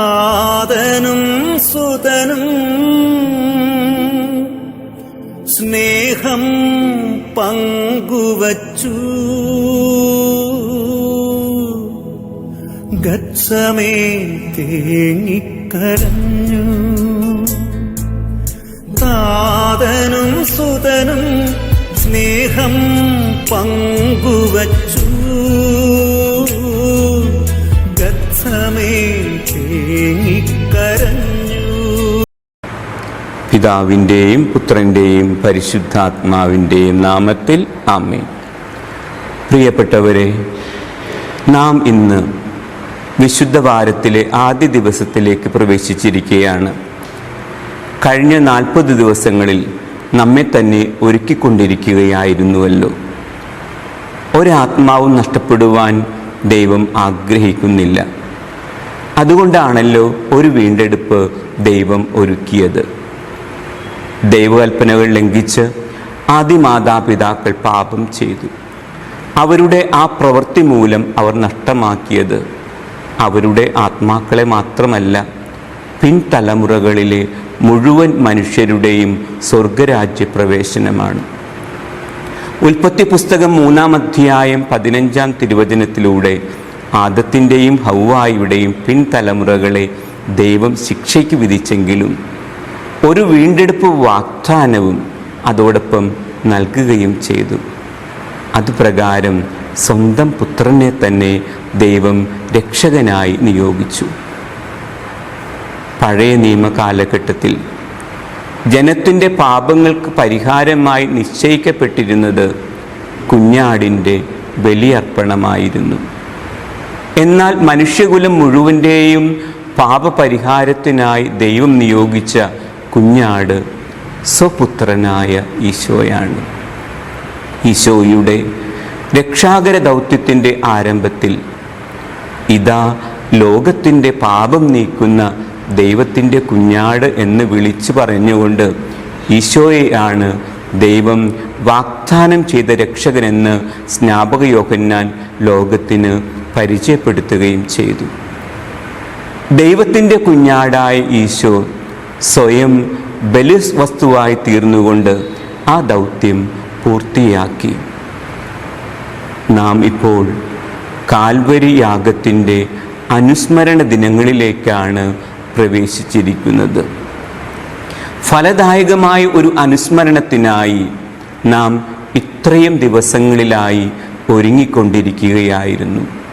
നാഥനും സുതനും സ്നേഹം പങ്കുവച്ചു. ഗച്ഛമേ തേങ്ങിക്കരഞ്ഞു. താതനും സുതനും സ്നേഹം പങ്കുവച്ചു. പിതാവിന്റെയും പുത്രന്റെയും പരിശുദ്ധാത്മാവിന്റെയും നാമത്തിൽ ആമേ പ്രിയപ്പെട്ടവരെ നാം ഇന്ന് വിശുദ്ധ വാരത്തിലെ ആദ്യ ദിവസത്തിലേക്ക് പ്രവേശിച്ചിരിക്കുകയാണ്. കഴിഞ്ഞ നാൽപ്പത് ദിവസങ്ങളിൽ നമ്മെ തന്നെ ഒരുക്കിക്കൊണ്ടിരിക്കുകയായിരുന്നുവല്ലോ. ഒരാത്മാവും നഷ്ടപ്പെടുവാൻ ദൈവം ആഗ്രഹിക്കുന്നില്ല. അതുകൊണ്ടാണല്ലോ ഒരു വീണ്ടെടുപ്പ് ദൈവം ഒരുക്കിയത്. ദൈവകൽപ്പനകൾ ലംഘിച്ച് ആദിമാതാപിതാക്കൾ പാപം ചെയ്തു. അവരുടെ ആ പ്രവൃത്തി മൂലം അവർ നഷ്ടമാക്കിയത്. അവരുടെ ആത്മാക്കളെ മാത്രമല്ല പിൻതലമുറകളിലെ മുഴുവൻ മനുഷ്യരുടെയും സ്വർഗരാജ്യ പ്രവേശനമാണ് ഉൽപ്പത്തി പുസ്തകം മൂന്നാം അധ്യായം പതിനഞ്ചാം തിരുവചനത്തിലൂടെ ആദത്തിന്റെയും ഹൗവായുടെയും പിൻതലമുറകളെ ദൈവം ശിക്ഷയ്ക്ക് വിധിച്ചെങ്കിലും ഒരു വീണ്ടെടുപ്പ് വാഗ്ദാനവും അതോടൊപ്പം നൽകുകയും ചെയ്തു. അതുപ്രകാരം സ്വന്തം പുത്രനെ തന്നെ ദൈവം രക്ഷകനായി നിയോഗിച്ചു. പഴയ നിയമകാലഘട്ടത്തിൽ ജനത്തിന്റെ പാപങ്ങൾക്ക് പരിഹാരമായി നിശ്ചയിക്കപ്പെട്ടിരുന്നത് കുഞ്ഞാടിന്റെ ബലിയർപ്പണമായിരുന്നു. എന്നാൽ മനുഷ്യകുലം മുഴുവന്റെയും പാപപരിഹാരത്തിനായി ദൈവം നിയോഗിച്ച കുഞ്ഞാട് സ്വപുത്രനായ ഈശോയാണ്. ഈശോയുടെ രക്ഷാകര ദൗത്യത്തിന്റെ ആരംഭത്തിൽ ഇതാ ലോകത്തിന്റെ പാപം നീക്കുന്ന ദൈവത്തിന്റെ കുഞ്ഞാട് എന്ന് വിളിച്ചു പറഞ്ഞുകൊണ്ട് ഈശോയെയാണ് ദൈവം വാഗ്ദാനം ചെയ്ത രക്ഷകനെന്ന് സ്നാപക യോഹന്നാൻ ലോകത്തിന് പരിചയപ്പെടുത്തുകയും ചെയ്തു. ദൈവത്തിന്റെ കുഞ്ഞാടായ ഈശോ സ്വയം ബലിസ് വസ്തുവായി തീർന്നുകൊണ്ട് ആ ദൗത്യം പൂർത്തിയാക്കി. നാം ഇപ്പോൾ കാൽവരി യാഗത്തിന്റെ അനുസ്മരണ ദിനങ്ങളിലേക്കാണ് പ്രവേശിച്ചിരിക്കുന്നത്. ഫലദായകമായ ഒരു അനുസ്മരണത്തിനായി നാം ഇത്രയും ദിവസങ്ങളിലായി ഒരുങ്ങിക്കൊണ്ടിരിക്കുകയായിരുന്നു.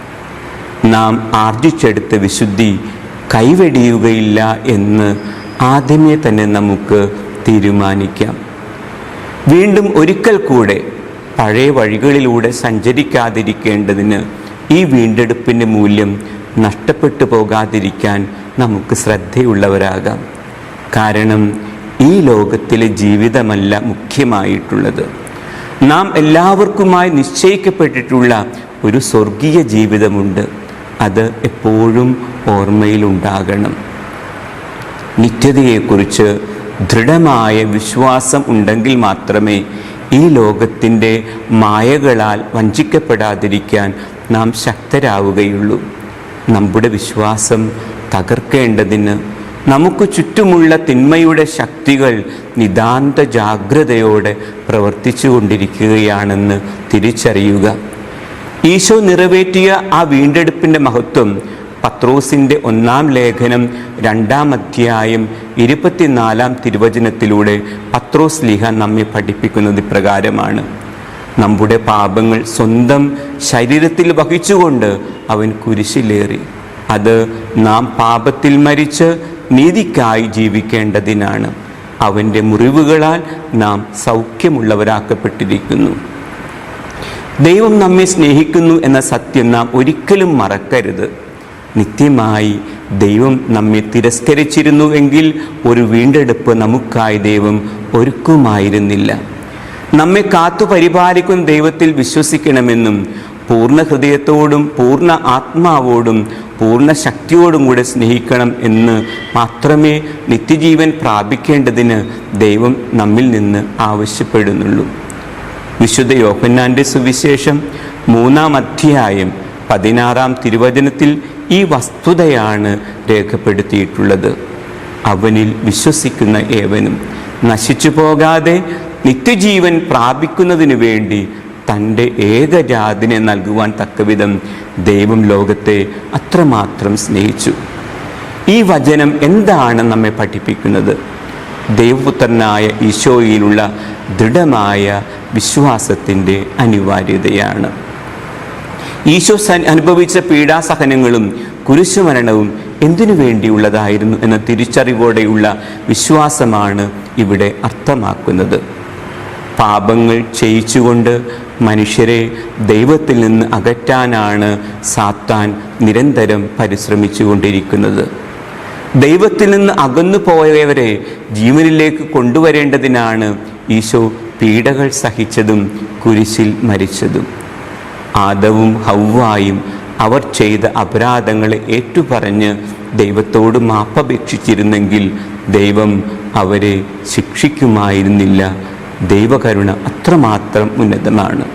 നാം ആർജിച്ചെടുത്ത വിശുദ്ധി കൈവെടിയുകയില്ല എന്ന് ആദ്യമേ തന്നെ നമുക്ക് തീരുമാനിക്കാം. വീണ്ടും ഒരിക്കൽ കൂടെ പഴയ വഴികളിലൂടെ സഞ്ചരിക്കാതിരിക്കേണ്ടതിന് ഈ വീണ്ടെടുപ്പിന്റെ മൂല്യം നഷ്ടപ്പെട്ടു പോകാതിരിക്കാൻ നമുക്ക് ശ്രദ്ധയുള്ളവരാകാം. കാരണം ഈ ലോകത്തിലെ ജീവിതമല്ല മുഖ്യമായിട്ടുള്ളത്. നാം എല്ലാവർക്കുമായി നിശ്ചയിക്കപ്പെട്ടിട്ടുള്ള ഒരു സ്വർഗീയ ജീവിതമുണ്ട്. അത് എപ്പോഴും ഓർമ്മയിലുണ്ടാകണം. നിത്യതയെക്കുറിച്ച് ദൃഢമായ വിശ്വാസം ഉണ്ടെങ്കിൽ മാത്രമേ ഈ ലോകത്തിന്റെ മായകളാൽ വഞ്ചിക്കപ്പെടാതിരിക്കാൻ നാം ശക്തരാവുകയുള്ളൂ. നമ്മുടെ വിശ്വാസം തകർക്കേണ്ടതിന് നമുക്ക് ചുറ്റുമുള്ള തിന്മയുടെ ശക്തികൾ നിതാന്ത ജാഗ്രതയോടെ പ്രവർത്തിച്ചു കൊണ്ടിരിക്കുകയാണെന്ന് തിരിച്ചറിയുക. ഈശോ നിറവേറ്റിയ ആ വീണ്ടെടുപ്പിന്റെ മഹത്വം പത്രോസിന്റെ ഒന്നാം ലേഖനം രണ്ടാം അധ്യായം ഇരുപത്തിനാലാം തിരുവചനത്തിലൂടെ പത്രോസ് ലിഹ നമ്മെ പഠിപ്പിക്കുന്നത് ഇപ്രകാരമാണ്. നമ്മുടെ പാപങ്ങൾ സ്വന്തം ശരീരത്തിൽ വഹിച്ചുകൊണ്ട് അവൻ കുരിശിലേറി. അത് നാം പാപത്തിൽ മരിച്ച് നീതിക്കായി ജീവിക്കേണ്ടതിനാണ്. അവന്റെ മുറിവുകളാൽ നാം സൗഖ്യമുള്ളവരാക്കപ്പെട്ടിരിക്കുന്നു. ദൈവം നമ്മെ സ്നേഹിക്കുന്നു എന്ന സത്യം നാം ഒരിക്കലും മറക്കരുത്. നിത്യമായി ദൈവം നമ്മെ തിരസ്കരിച്ചിരുന്നു എങ്കിൽ ഒരു വീണ്ടെടുപ്പ് നമുക്കായി ദൈവം ഒരുക്കുമായിരുന്നില്ല. നമ്മെ കാത്തു പരിപാലിക്കുന്ന ദൈവത്തിൽ വിശ്വസിക്കണമെന്നും പൂർണ ഹൃദയത്തോടും പൂർണ ആത്മാവോടും പൂർണ ശക്തിയോടും കൂടെ സ്നേഹിക്കണം എന്ന് മാത്രമേ നിത്യജീവൻ പ്രാപിക്കേണ്ടതിന് ദൈവം നമ്മിൽ നിന്ന് ആവശ്യപ്പെടുന്നുള്ളൂ. വിശുദ്ധ യോഹന്നാന്റെ സുവിശേഷം മൂന്നാം അധ്യായം പതിനാറാം തിരുവചനത്തിൽ ഈ വസ്തുതയാണ് രേഖപ്പെടുത്തിയിട്ടുള്ളത്. അവനിൽ വിശ്വസിക്കുന്ന ഏവനും നശിച്ചു പോകാതെ നിത്യജീവൻ പ്രാപിക്കുന്നതിന് വേണ്ടി തന്റെ ഏകജാതിനെ നൽകുവാൻ തക്കവിധം ദൈവം ലോകത്തെ അത്രമാത്രം സ്നേഹിച്ചു. ഈ വചനം എന്താണ് നമ്മെ പഠിപ്പിക്കുന്നത്? ദൈവപുത്രനായ ഈശോയിലുള്ള ദൃഢമായ വിശ്വാസത്തിന്റെ അനിവാര്യതയാണ്. ഈശോ അനുഭവിച്ച പീഡാസഹനങ്ങളും കുരിശുമരണവും എന്തിനു വേണ്ടിയുള്ളതായിരുന്നു എന്ന തിരിച്ചറിവോടെയുള്ള വിശ്വാസമാണ് ഇവിടെ അർത്ഥമാക്കുന്നത്. പാപങ്ങൾ ചെയ്യിച്ചുകൊണ്ട് മനുഷ്യരെ ദൈവത്തിൽ നിന്ന് അകറ്റാനാണ് സാത്താൻ നിരന്തരം പരിശ്രമിച്ചുകൊണ്ടിരിക്കുന്നത്. ദൈവത്തിൽ നിന്ന് അകന്നു പോയവരെ ജീവനിലേക്ക് കൊണ്ടുവരേണ്ടതിനാണ് ഈശോ പീഡകൾ സഹിച്ചതും കുരിശിൽ മരിച്ചതും. ആദവും ഹൗവായും അവർ ചെയ്ത അപരാധങ്ങളെ ഏറ്റുപറഞ്ഞ് ദൈവത്തോട് മാപ്പപേക്ഷിച്ചിരുന്നെങ്കിൽ ദൈവം അവരെ ശിക്ഷിക്കുമായിരുന്നില്ല. ദൈവകരുണ അത്രമാത്രം ഉന്നതമാണ്.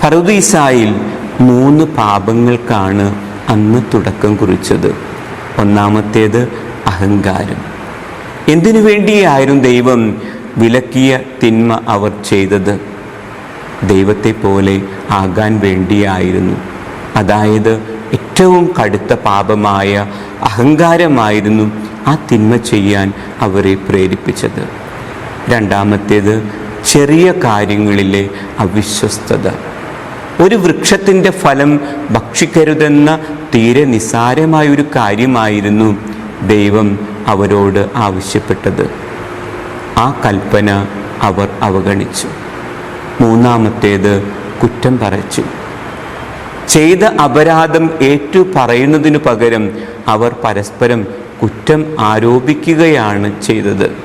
ഫറുദീസായിൽ മൂന്ന് പാപങ്ങൾക്കാണ് അന്ന് തുടക്കം കുറിച്ചത്. ഒന്നാമത്തേത് അഹങ്കാരം. എന്തിനു വേണ്ടിയായിരുന്നു ദൈവം വിലക്കിയ തിന്മ അവർ ചെയ്തത്? ദൈവത്തെ പോലെ ആകാൻ വേണ്ടിയായിരുന്നു. അതായത് ഏറ്റവും കടുത്ത പാപമായ അഹങ്കാരമായിരുന്നു ആ തിന്മ ചെയ്യാൻ അവരെ പ്രേരിപ്പിച്ചത്. രണ്ടാമത്തേത് ചെറിയ കാര്യങ്ങളിലെ അവിശ്വസ്തത. ഒരു വൃക്ഷത്തിന്റെ ഫലം ഭക്ഷിക്കരുതെന്ന തീരെ നിസ്സാരമായ ഒരു കാര്യമായിരുന്നു ദൈവം അവരോട് ആവശ്യപ്പെട്ടത്. ആ കൽപ്പന അവർ അവഗണിച്ചു. മൂന്നാമത്തേത് കുറ്റം പറച്ചു. ചെയ്ത അപരാധം ഏറ്റു പറയുന്നതിനു പകരം അവർ പരസ്പരം കുറ്റം ആരോപിക്കുകയാണ് ചെയ്തത്.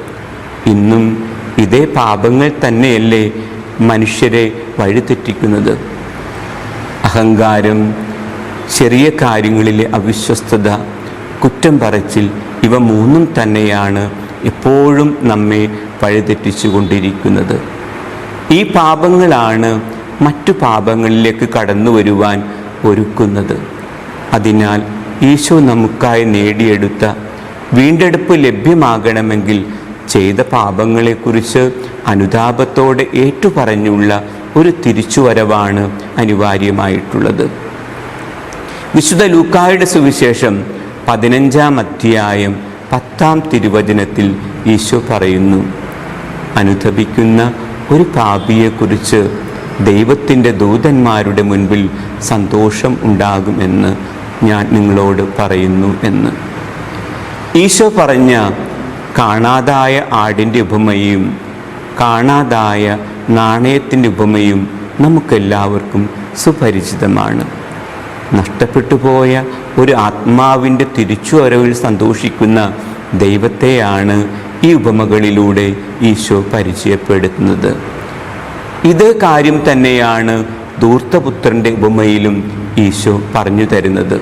ഇന്നും ഇതേ പാപങ്ങൾ തന്നെയല്ലേ മനുഷ്യരെ വഴിതെറ്റിക്കുന്നത്. അഹങ്കാരം ചെറിയ കാര്യങ്ങളിലെ അവിശ്വസ്തത കുറ്റം പറച്ചിൽ ഇവ മൂന്നും തന്നെയാണ് എപ്പോഴും നമ്മെ വഴിതെറ്റിച്ചു കൊണ്ടിരിക്കുന്നത് ഈ പാപങ്ങളാണ് മറ്റു പാപങ്ങളിലേക്ക് കടന്നു വരുവാൻ ഒരുക്കുന്നത്. അതിനാൽ ഈശോ നമുക്കായി നേടിയെടുത്ത വീണ്ടെടുപ്പ് ലഭ്യമാകണമെങ്കിൽ ചെയ്ത പാപങ്ങളെക്കുറിച്ച് അനുതാപത്തോടെ ഏറ്റുപറഞ്ഞുള്ള ഒരു തിരിച്ചുവരവാണ് അനിവാര്യമായിട്ടുള്ളത്. വിശുദ്ധ ലൂക്കായുടെ സുവിശേഷം പതിനഞ്ചാം അധ്യായം പത്താം തിരുവചനത്തിൽ ഈശോ പറയുന്നു അനുതപിക്കുന്ന ഒരു പാപിയെക്കുറിച്ച് ദൈവത്തിന്റെ ദൂതന്മാരുടെ മുൻപിൽ സന്തോഷം ഉണ്ടാകുമെന്ന് ഞാൻ നിങ്ങളോട് പറയുന്നു എന്ന്. ഈശോ പറഞ്ഞ കാണാതായ ആടിന്റെ ഉപമയും കാണാതായ നാണയത്തിന്റെ ഉപമയും നമുക്കെല്ലാവർക്കും സുപരിചിതമാണ്. നഷ്ടപ്പെട്ടു പോയ ഒരു ആത്മാവിന്റെ തിരിച്ചുവരവിൽ സന്തോഷിക്കുന്ന ദൈവത്തെയാണ് ഈ ഉപമകളിലൂടെ ഈശോ പരിചയപ്പെടുത്തുന്നത്. ഇത് കാര്യം തന്നെയാണ് ധൂർത്തപുത്രന്റെ ഉപമയിലും ഈശോ പറഞ്ഞു തരുന്നത്.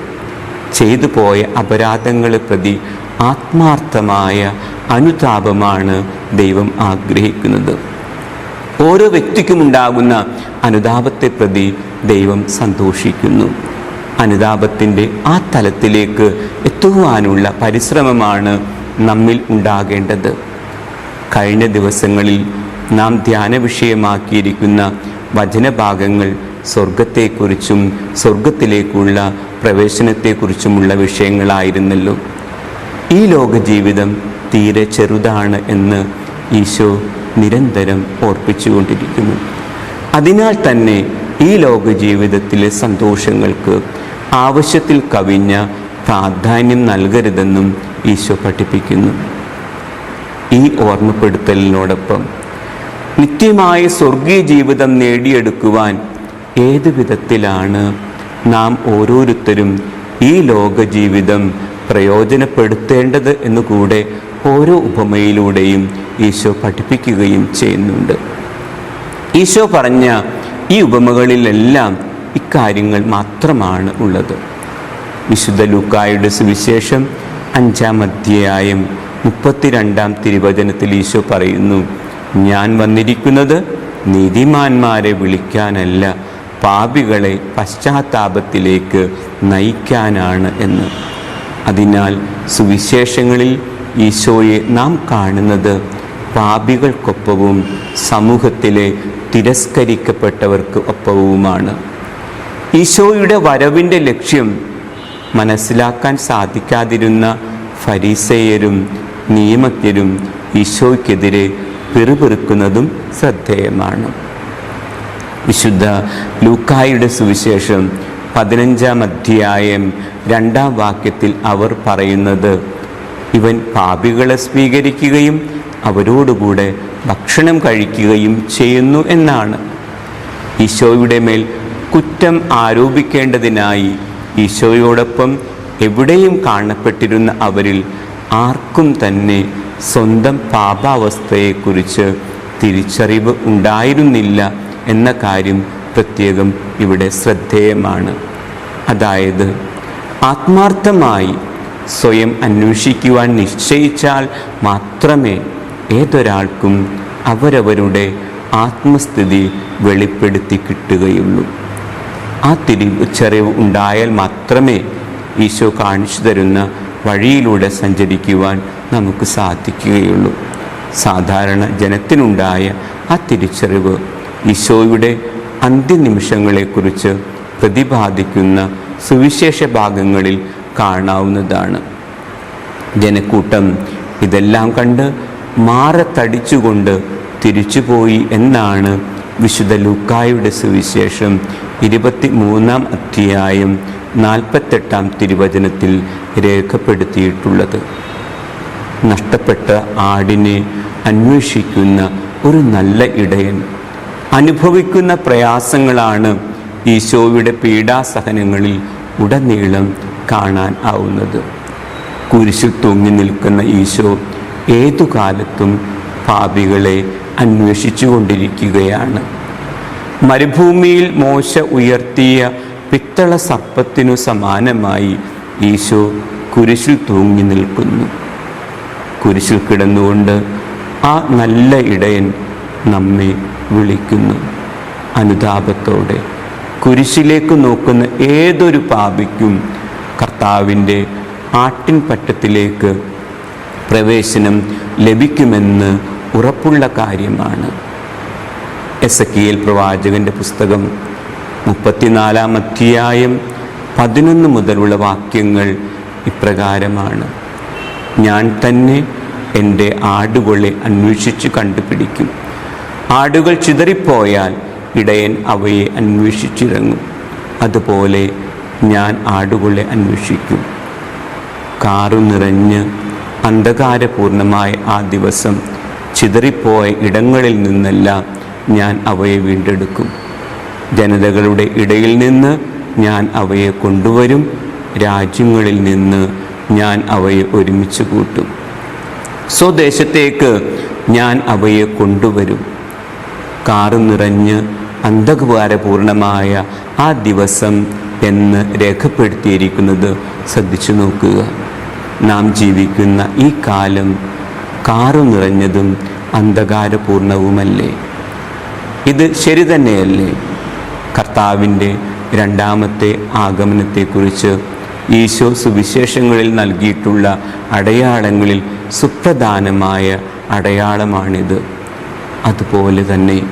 ചെയ്തു പോയ അപരാധങ്ങളെ പ്രതി ആത്മാർത്ഥമായ അനുതാപമാണ് ദൈവം ആഗ്രഹിക്കുന്നത്. ഓരോ വ്യക്തിക്കുമുണ്ടാകുന്ന അനുതാപത്തെ പ്രതി ദൈവം സന്തോഷിക്കുന്നു. അനുതാപത്തിന്റെ ആ തലത്തിലേക്ക് എത്തുവാനുള്ള പരിശ്രമമാണ് നമ്മിൽ ഉണ്ടാകേണ്ടത്. കഴിഞ്ഞ ദിവസങ്ങളിൽ നാം ധ്യാന വിഷയമാക്കിയിരിക്കുന്ന വചനഭാഗങ്ങൾ സ്വർഗത്തെക്കുറിച്ചും സ്വർഗത്തിലേക്കുള്ള പ്രവേശനത്തെക്കുറിച്ചുമുള്ള വിഷയങ്ങളായിരുന്നല്ലോ. ഈ ലോക ജീവിതം തീരെ ചെറുതാണ് എന്ന് ഈശോ നിരന്തരം ഓർപ്പിച്ചുകൊണ്ടിരിക്കുന്നു. അതിനാൽ തന്നെ ഈ ലോക ജീവിതത്തിലെ സന്തോഷങ്ങൾക്ക് ആവശ്യത്തിൽ കവിഞ്ഞ പ്രാധാന്യം നൽകരുതെന്നും ഈശോ പഠിപ്പിക്കുന്നു. ഈ ഓർമ്മപ്പെടുത്തലിനോടൊപ്പം നിത്യമായ സ്വർഗീയ ജീവിതം നേടിയെടുക്കുവാൻ ഏത് വിധത്തിലാണ് നാം ഓരോരുത്തരും ഈ ലോക ജീവിതം പ്രയോജനപ്പെടുത്തേണ്ടത് എന്നുകൂടെ ഓരോ ഉപമയിലൂടെയും ഈശോ പഠിപ്പിക്കുകയും ചെയ്യുന്നുണ്ട്. ഈശോ പറഞ്ഞ ഈ ഉപമകളിലെല്ലാം ഇക്കാര്യങ്ങൾ മാത്രമാണ് ഉള്ളത്. വിശുദ്ധ ലൂക്കായുടെ സുവിശേഷം അഞ്ചാം അധ്യായം മുപ്പത്തിരണ്ടാം തിരുവചനത്തിൽ ഈശോ പറയുന്നു ഞാൻ വന്നിരിക്കുന്നത് നീതിമാന്മാരെ വിളിക്കാനല്ല പാപികളെ പശ്ചാത്താപത്തിലേക്ക് നയിക്കാനാണ് എന്ന്. അതിനാൽ സുവിശേഷങ്ങളിൽ ഈശോയെ നാം കാണുന്നത് പാപികൾക്കൊപ്പവും സമൂഹത്തിലെ തിരസ്കരിക്കപ്പെട്ടവർക്ക് ഒപ്പവുമാണ്. ഈശോയുടെ വരവിന്റെ ലക്ഷ്യം മനസ്സിലാക്കാൻ സാധിക്കാതിരുന്ന ഫരീസേയരും നിയമജ്ഞരും ഈശോയ്ക്കെതിരെ പിറുപിറുക്കുന്നതും ശ്രദ്ധേയമാണ്. വിശുദ്ധ ലൂക്കായുടെ സുവിശേഷം പതിനഞ്ചാം അധ്യായം രണ്ടാം വാക്യത്തിൽ അവർ പറയുന്നത് ഇവൻ പാപികളെ സ്വീകരിക്കുകയും അവരോടുകൂടെ ഭക്ഷണം കഴിക്കുകയും ചെയ്യുന്നു എന്നാണ്. ഈശോയുടെ മേൽ കുറ്റം ആരോപിക്കേണ്ടതിനായി ഈശോയോടൊപ്പം എവിടെയും കാണപ്പെട്ടിരുന്ന അവരിൽ ആർക്കും തന്നെ സ്വന്തം പാപാവസ്ഥയെക്കുറിച്ച് തിരിച്ചറിവ് ഉണ്ടായിരുന്നില്ല എന്ന കാര്യം പ്രത്യേകം ഇവിടെ ശ്രദ്ധേയമാണ്. അതായത് ആത്മാർത്ഥമായി സ്വയം അന്വേഷിക്കുവാൻ നിശ്ചയിച്ചാൽ മാത്രമേ ഏതൊരാൾക്കും അവരവരുടെ ആത്മസ്ഥിതി വെളിപ്പെടുത്തി കിട്ടുകയുള്ളൂ. ആ തിരിച്ചറിവ് ഉണ്ടായാൽ മാത്രമേ ഈശോ കാണിച്ചു തരുന്ന വഴിയിലൂടെ സഞ്ചരിക്കുവാൻ നമുക്ക് സാധിക്കുകയുള്ളൂ. സാധാരണ ജനത്തിനുണ്ടായ ആ തിരിച്ചറിവ് ഈശോയുടെ അന്ത്യനിമിഷങ്ങളെക്കുറിച്ച് പ്രതിപാദിക്കുന്ന സുവിശേഷ ഭാഗങ്ങളിൽ കാണാവുന്നതാണ്. ജനക്കൂട്ടം ഇതെല്ലാം കണ്ട് മാറത്തടിച്ചുകൊണ്ട് തിരിച്ചുപോയി എന്നാണ് വിശുദ്ധ ലൂക്കായുടെ സുവിശേഷം ഇരുപത്തി മൂന്നാം അധ്യായം നാൽപ്പത്തെട്ടാം തിരുവചനത്തിൽ രേഖപ്പെടുത്തിയിട്ടുള്ളത്. നഷ്ടപ്പെട്ട ആടിനെ അന്വേഷിക്കുന്ന ഒരു നല്ല ഇടയൻ. അനുഭവിക്കുന്ന പ്രയാസങ്ങളാണ് ഈശോയുടെ പീഡാസഹനങ്ങളിൽ ഉടനീളം കാണാൻ ആവുന്നത്. കുരിശിൽ തൂങ്ങി നിൽക്കുന്ന ഈശോ ഏതു കാലത്തും പാപികളെ അന്വേഷിച്ചു കൊണ്ടിരിക്കുകയാണ് മരുഭൂമിയിൽ മോശ ഉയർത്തിയ പിത്തള സർപ്പത്തിനു സമാനമായി ഈശോ കുരിശിൽ തൂങ്ങി നിൽക്കുന്നു. കുരിശിൽ കിടന്നുകൊണ്ട് ആ നല്ല ഇടയൻ നമ്മെ വിളിക്കുന്നു. അനുതാപത്തോടെ കുരിശിലേക്ക് നോക്കുന്ന ഏതൊരു പാപിക്കും കർത്താവിന്റെ ആട്ടിൻപറ്റത്തിലേക്ക് പ്രവേശനം ലഭിക്കുമെന്ന് ഉറപ്പുള്ള കാര്യമാണ്. എസ് എ പ്രവാചകന്റെ പുസ്തകം മുപ്പത്തിനാലാം അധ്യായം പതിനൊന്ന് മുതലുള്ള വാക്യങ്ങൾ ഇപ്രകാരമാണ്. ഞാൻ തന്നെ എന്റെ ആടുകളെ അന്വേഷിച്ച് കണ്ടുപിടിക്കും. ആടുകൾ ചിതറിപ്പോയാൽ ഇടയൻ അവയെ അന്വേഷിച്ചിറങ്ങും. അതുപോലെ ഞാൻ ആടുകളെ അന്വേഷിക്കും. കാറു നിറഞ്ഞ് അന്ധകാരപൂർണമായ ആ ദിവസം ചിതറിപ്പോയ ഇടങ്ങളിൽ നിന്നെല്ലാം ഞാൻ അവയെ വീണ്ടെടുക്കും. ജനതകളുടെ ഇടയിൽ നിന്ന് ഞാൻ അവയെ കൊണ്ടുവരും. രാജ്യങ്ങളിൽ നിന്ന് ഞാൻ അവയെ ഒരുമിച്ച് കൂട്ടും. സ്വദേശത്തേക്ക് ഞാൻ അവയെ കൊണ്ടുവരും. കാറ് നിറഞ്ഞ് അന്ധകാരപൂർണമായ ആ ദിവസം എന്ന് രേഖപ്പെടുത്തിയിരിക്കുന്നത് ശ്രദ്ധിച്ചു നോക്കുക. നാം ജീവിക്കുന്ന ഈ കാലം കാറു നിറഞ്ഞതും അന്ധകാരപൂർണവുമല്ലേ? ഇത് ശരി തന്നെയല്ലേ? കർത്താവിന്റെ രണ്ടാമത്തെ ആഗമനത്തെക്കുറിച്ച് ഈശോ സുവിശേഷങ്ങളിൽ നൽകിയിട്ടുള്ള അടയാളങ്ങളിൽ സുപ്രധാനമായ അടയാളമാണിത്. അതുപോലെ തന്നെ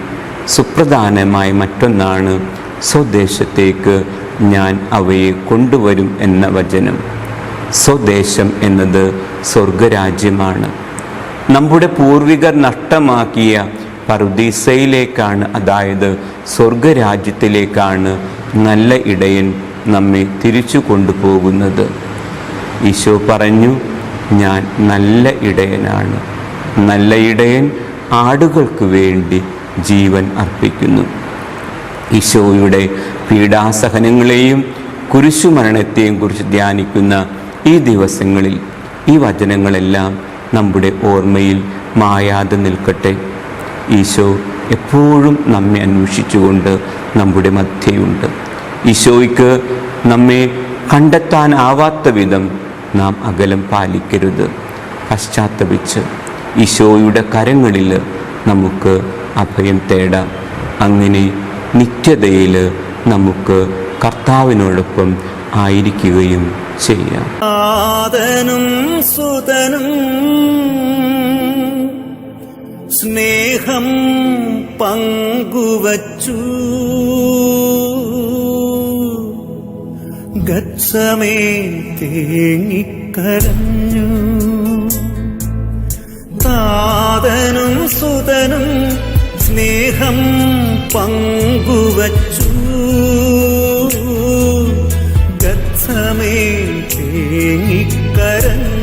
സുപ്രധാനമായ മറ്റൊന്നാണ് സ്വദേശത്തേക്ക് ഞാൻ അവയെ കൊണ്ടുവരും എന്ന വചനം. സ്വദേശം എന്നത് സ്വർഗരാജ്യമാണ് നമ്മുടെ പൂർവികർ നഷ്ടമാക്കിയ പറുദീസയിലേക്കാണ് അതായത് സ്വർഗരാജ്യത്തിലേക്കാണ് നല്ല ഇടയൻ നമ്മെ തിരിച്ചു കൊണ്ടുപോകുന്നത്. ഈശോ പറഞ്ഞു ഞാൻ നല്ല ഇടയനാണ്. നല്ല ഇടയൻ ആടുകൾക്ക് വേണ്ടി ജീവൻ അർപ്പിക്കുന്നു. ഈശോയുടെ പീഡാസഹനങ്ങളെയും കുരിശുമരണത്തെയും കുറിച്ച് ധ്യാനിക്കുന്ന ഈ ദിവസങ്ങളിൽ ഈ വചനങ്ങളെല്ലാം നമ്മുടെ ഓർമ്മയിൽ മായാതെ നിൽക്കട്ടെ. ഈശോ എപ്പോഴും നമ്മെ അന്വേഷിച്ചുകൊണ്ട് നമ്മുടെ മധ്യയുണ്ട്. ഈശോയ്ക്ക് നമ്മെ കണ്ടെത്താനാവാത്ത വിധം നാം അകലം പാലിക്കരുത്. പശ്ചാത്തപിച്ച് ഈശോയുടെ കരങ്ങളിൽ നമുക്ക് അഭയം തേടാം. അങ്ങനെ നിത്യതയിൽ നമുക്ക് കർത്താവിനോടൊപ്പം ആയിരിക്കുകയും ചെയ്യാം. ആദനും സുതനും സ്നേഹം പങ്കുവച്ചു. ഗച്ഛമേ തേങ്ങിക്കരഞ്ഞു. താതനും സുതനും സ്നേഹം പങ്കുവച്ചു. ഗച്ഛമേ കരങ്ങൾ